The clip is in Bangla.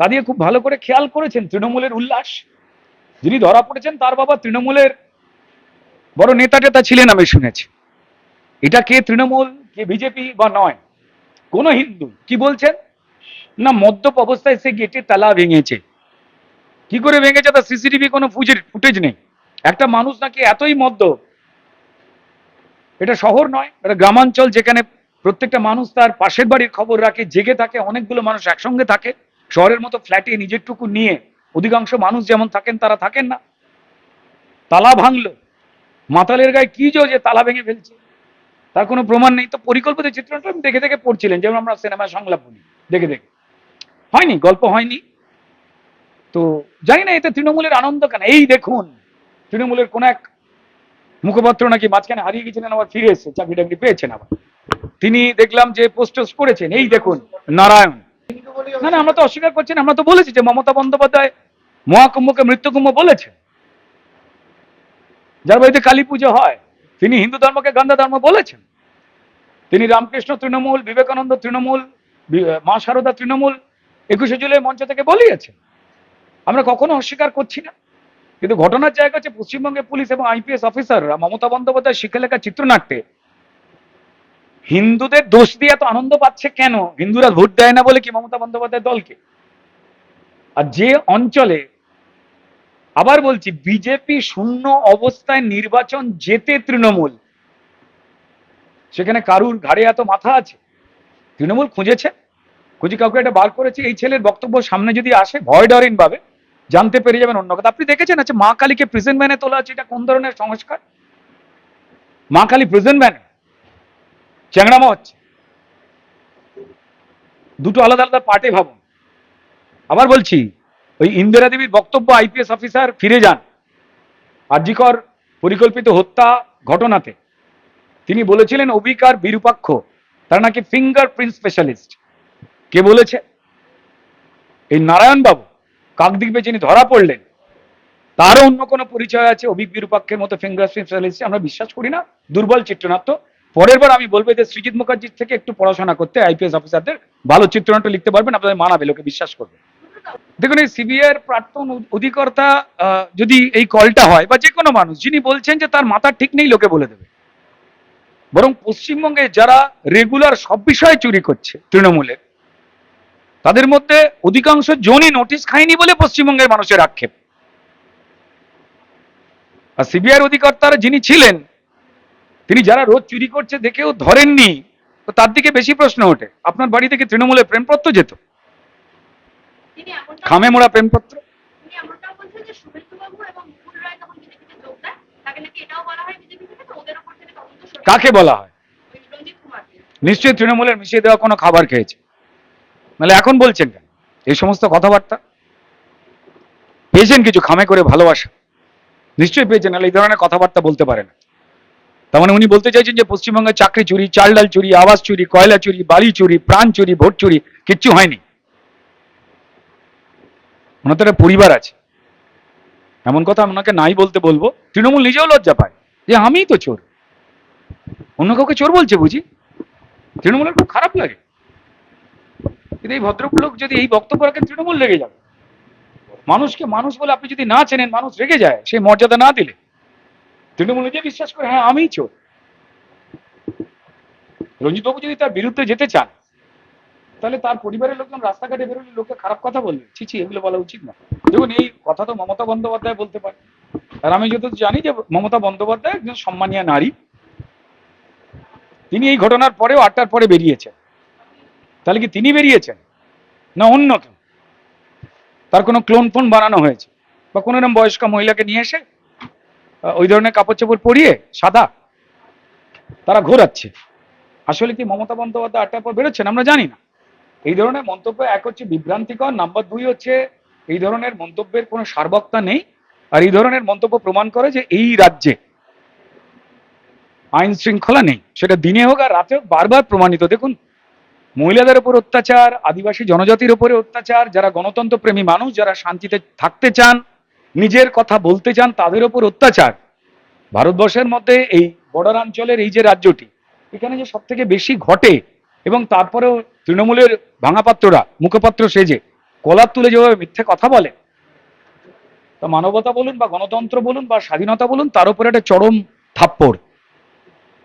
তা দিয়ে খুব ভালো করে খেয়াল করেছেন তৃণমূলের উল্লাস। যিনি ধরা পড়েছেন, তার বাবা তৃণমূলের বড় নেতা টেতা ছিলেন, আমি শুনেছি। এটা কে তৃণমূল, কে বিজেপি বা নয়? কোন হিন্দু। কি বলছেন? না, মদ্যপ অবস্থায় সে গেটে তালা ভেঙেছে। কি করে ভেঙেছে? তার সিসিটিভি কোনো ফুটেজ নেই। একটা মানুষ নাকি এতই মদ্য এটা শহর নয়, এটা গ্রামাঞ্চল যেখানে প্রত্যেকটা মানুষ তার পাশের বাড়ির খবর রাখে, জেগে থাকে, অনেকগুলো মানুষ একসঙ্গে থাকে। শহরের মতো ফ্ল্যাটে নিজেরটুকু নিয়ে অধিকাংশ মানুষ যেমন থাকেন, তারা থাকেন না। তালা ভাঙলো। মাতালের গায়ে কি জো যে তালা ভেঙে ফেলছে। তার কোনো প্রমাণ নেই। তো পরিকল্পিত চিত্রটা আমি দেখে দেখে পড়ছিলেন। যেমন আমরা সিনেমায় সংলাপ বলি। দেখে দেখে। হয়নি, গল্প হয়নি। তো জানি না, এতে তৃণমূলের আনন্দ কেন? এই দেখুন, তৃণমূলের কোন এক মুখপাত্র নাকি মাঝখানে হারিয়ে গেছিলেন, আবার ফিরে এসেছে চাকরি টাকরি পেয়েছেন আবার। তিনি দেখলাম যে পোস্ট করেছেন। এই দেখুন, নারায়ণ। না না আমরা তো অস্বীকার করছি না আমরা তো বলেছি যে মমতা বন্দ্যোপাধ্যায় মহাকুম্ভকে মৃত্যুকুম্ভ বলেছেন যার বাড়িতে কালী পুজো হয় তিনি হিন্দু ধর্মকে গান্ধা ধর্ম বলেছেন। তিনি রামকৃষ্ণ তৃণমূল বিবেকানন্দ তৃণমূল মা শারদা তৃণমূল একুশে জুলাই মঞ্চ থেকে বলিয়েছেন। আমরা কখনো অস্বীকার করছি না। কিন্তু ঘটনার জায়গা হচ্ছে পশ্চিমবঙ্গের পুলিশ এবং আইপিএস অফিসাররা মমতা বন্দ্যোপাধ্যায় শিক্ষালেখা চিত্রনাট্যে হিন্দুদের দোষ দিয়ে এত আনন্দ পাচ্ছে কেন? হিন্দুরা ভোট দেয় না বলে কি মমতা বন্দ্যোপাধ্যায় দলকে? আর যে অঞ্চলে, আবার বলছি, বিজেপি শূন্য অবস্থায় নির্বাচন যেতে তৃণমূল, সেখানে কারুর ঘাড়ে এত মাথা আছে? তৃণমূল খুঁজেছে? খুঁজে কাউকে এটা বার করেছে? এই ছেলের বক্তব্য সামনে যদি আসে, ভয় ডরিন ভাবে জানতে পেরে যাবেন অন্য কথা। আপনি দেখেছেন আচ্ছা মা কালীকে প্রেজেন্ট ম্যানে তোলা আছে, এটা কোন ধরনের সংস্কার? মা কালী প্রেজেন্ট ম্যানে চ্যাংড়ামা হচ্ছে দুটো আলাদা আলাদা পার্টে ভাবুন। আবার বলছি, ওই ইন্দিরা দেবীর বক্তব্য আইপিএস অফিসার ফিরে যান। আরজিকর পরিকল্পিত হত্যা ঘটনাতে। তিনি বলেছিলেন অবিকার বিরূপাক্ষ, তার নাকি ফিঙ্গারপ্রিন্ট স্পেশালিস্ট কে বলেছে? এই নারায়ণ বাবু কাকদ্বীপে যিনি ধরা পড়লেন, তারও অন্য কোনো পরিচয় আছে অভিক বিরূপাক্ষের মতো ফিঙ্গার স্পেশালিস্ট আমরা বিশ্বাস করি না, দুর্বল চিত্রনাট্য। পরের বার আমি বলব যে সৃজিত মুখার্জির থেকে একটু পড়াশোনা করতে আইপিএস অফিসারদের ভালো চিত্রনাট্য লিখতে পারবেন, আপনাদের মানাবে, লোকে বিশ্বাস করবে। দেখুন, এই সিবিআইয়ের প্রাক্তন অধিকর্তা যদি এই কলটা হয়, বা যে কোনো মানুষ, যিনি বলছেন যে তার মাথা ঠিক নেই, লোকে বলে দেবে। বরং পশ্চিমবঙ্গে যারা রেগুলার সব বিষয়ে চুরি করছে তৃণমূলের, তাদের মধ্যে অধিকাংশ জনই নোটিশ খায়নি বলে পশ্চিমবঙ্গের মানুষের আক্ষেপ। আর সিবিআইয়ের অধিকর্তারা যিনি ছিলেন তিনি যারা রোজ চুরি করছে দেখেও ধরেননি তো তার দিকে বেশি প্রশ্ন ওঠে। আপনার বাড়ি থেকে তৃণমূলের প্রেমপত্র যেত? খামে মোড়া প্রেমপত্র? কাকে বলা হয়? নিশ্চয়ই তৃণমূলের মিশিয়ে দেওয়া কোনো খাবার খেয়েছে। নাহলে এখন বলছেন কেন? এই সমস্ত কথাবার্তা? পেয়েছেন কিছু খামে করে ভালোবাসা? নিশ্চয়ই পেয়েছেন নাহলে এই ধরনের কথাবার্তা বলতে পারে না। তার মানে উনি বলতে চাইছেন যে পশ্চিমবঙ্গে চাকরি চুরি, চাল ডাল চুরি, আবাস চুরি, কয়লা চুরি বালি চুরি, প্রাণ চুরি, ভোট চুরি, কিচ্ছু হয়নি। ওনার তো একটা পরিবার আছে। এমন কথা ওনাকে নাই বলতে বলব। তৃণমূল নিজেও লজ্জা পায় যে আমিই তো চোর। অন্য কাউকে চোর বলছে বুঝি? তৃণমূলের খুব খারাপ লাগে। কিন্তু এই ভদ্রলোক যদি এই বক্তব্য রাখেন তৃণমূল রেগে যাবে। মানুষকে মানুষ বলে আপনি যদি না চেনেন, মানুষ রেগে যায়, সেই মর্যাদা না দিলে। তৃণমূল নিজে বিশ্বাস করে হ্যাঁ আমিই চোর। রঞ্জিতবাবু যদি তার বিরুদ্ধে যেতে চান, তাহলে তার পরিবারের লোকজন রাস্তাঘাটে বেরোলে লোককে খারাপ কথা বলবে। ছি এগুলো বলা উচিত না। দেখুন, এই কথা তো মমতা বন্দ্যোপাধ্যায় বলতে পারে। আর আমি যত জানি যে মমতা বন্দ্যোপাধ্যায় একজন সম্মানীয় নারী। তিনি এই ঘটনার পরেও আটটার পরে বেরিয়েছেন। তাহলে কি তিনি বেরিয়েছেন? না অন্য কেউ তার কোনো ক্লোন ফোন বানানো হয়েছে? বা কোনো এরকম বয়স্ক মহিলাকে নিয়ে এসে ওই ধরনের কাপড় চোপড় পরিয়ে সাদা তারা ঘোরাচ্ছে। আসলে কি মমতা বন্দ্যোপাধ্যায় আটটার পর বেরোচ্ছেন? আমরা জানি না। এই ধরনের মন্তব্য এক হচ্ছে বিভ্রান্তিকর নাম্বার দুই হচ্ছে এই ধরনের মন্তব্যের কোনো সার্বক্তা নেই। আর এই ধরনের মন্তব্য প্রমাণ করে যে এই রাজ্যে আইন শৃঙ্খলা নেই। সেটা দিনে হোক আর রাতে হোক, বারবার প্রমাণিত। দেখুন, মহিলাদের উপর অত্যাচার, আদিবাসী জনজাতির উপরে অত্যাচার, যারা গণতন্ত্র প্রেমী মানুষ, যারা শান্তিতে থাকতে চান নিজের কথা বলতে চান তাদের ওপর অত্যাচার। ভারতবর্ষের মধ্যে এই বর্ডার অঞ্চলের এই যে রাজ্যটি, এখানে যে সব থেকে বেশি ঘটে এবং তারপরেও তৃণমূলের ভাঙাপাত্ররা, মুখপাত্র সেজে কলার তুলে যেভাবে মিথ্যে কথা বলে, তা মানবতা বলুন বা গণতন্ত্র বলুন বা স্বাধীনতা বলুন, তার উপরে একটা চরম থাপ্পড়।